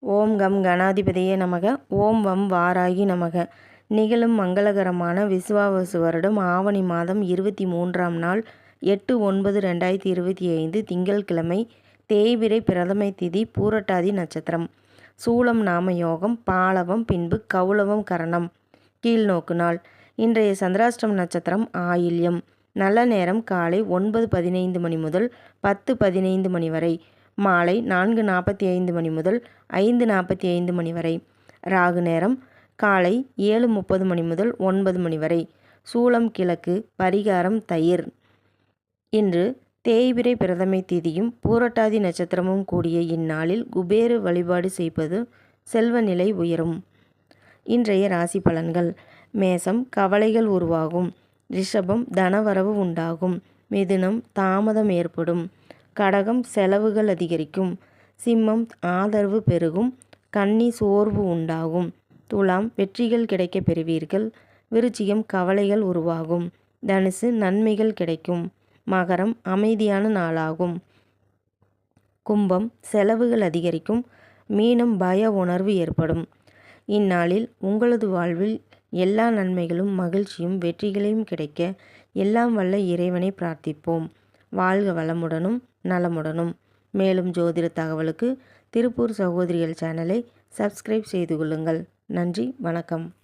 ஓம் come கணாதிபதியே நமக. ஓம் வம் வாராகி நமக. நிகழும் மங்களகரமான விசுவாவசு வருடம் ஆவணி மாதம் இருபத்தி மூன்றாம் நாள் எட்டு ஒன்பது ரெண்டாயிரத்தி இருபத்தி ஐந்து திங்கள்கிழமை தேய்பிரை பிரதமை திதி பூரட்டாதி நட்சத்திரம். சூலம் நாம யோகம் பாலவம் பின்பு கௌளவம் கரணம். கீழ்நோக்கு நாள். இன்றைய சந்திராஷ்டம் நட்சத்திரம் ஆயில்யம். நல்ல நேரம் காலை ஒன்பது பதினைந்து மணி முதல் பத்து பதினைந்து மணி வரை. மாலை நான்கு நாற்பத்தி ஐந்து மணி முதல் ஐந்து நாற்பத்தி ஐந்து மணி வரை. ராகு நேரம் காலை ஏழு முப்பது மணி முதல் ஒன்பது மணி வரை. சூளம் கிழக்கு பரிகாரம் தயிர். இன்று தேய்பிரை பிரதமை திதியும் பூரட்டாதி நட்சத்திரமும் கூடிய இந்நாளில் குபேரு வழிபாடு செய்வது செல்வ நிலை உயரும். இன்றைய ராசி பலன்கள். மேசம் கவலைகள் உருவாகும். ரிஷபம் தனவரவு உண்டாகும். மிதுனம் தாமதம் ஏற்படும். கடகம் செலவுகள் அதிகரிக்கும். சிம்மம் ஆதரவு பெருகும். கன்னி சோர்வு உண்டாகும். துலாம் வெற்றிகள் கிடைக்கப் பெறுவீர்கள். விருச்சிகம் கவலைகள் உருவாகும். தனுசு நன்மைகள் கிடைக்கும். மகரம் அமைதியான நாளாகும். கும்பம் செலவுகள் அதிகரிக்கும். மீனம் பய உணர்வு ஏற்படும். இந்நாளில் உங்களது வாழ்வில் எல்லா நன்மைகளும் மகிழ்ச்சியும் வெற்றிகளையும் கிடைக்க எல்லாம் வல்ல இறைவனை பிரார்த்திப்போம். வாழ்க வளமுடனும். நலமுடனும். மேலும் ஜோதிட தகவலுக்கு திருப்பூர் சகோதரிகள் சேனலை சப்ஸ்கிரைப் செய்து கொள்ளுங்கள். நன்றி வணக்கம்.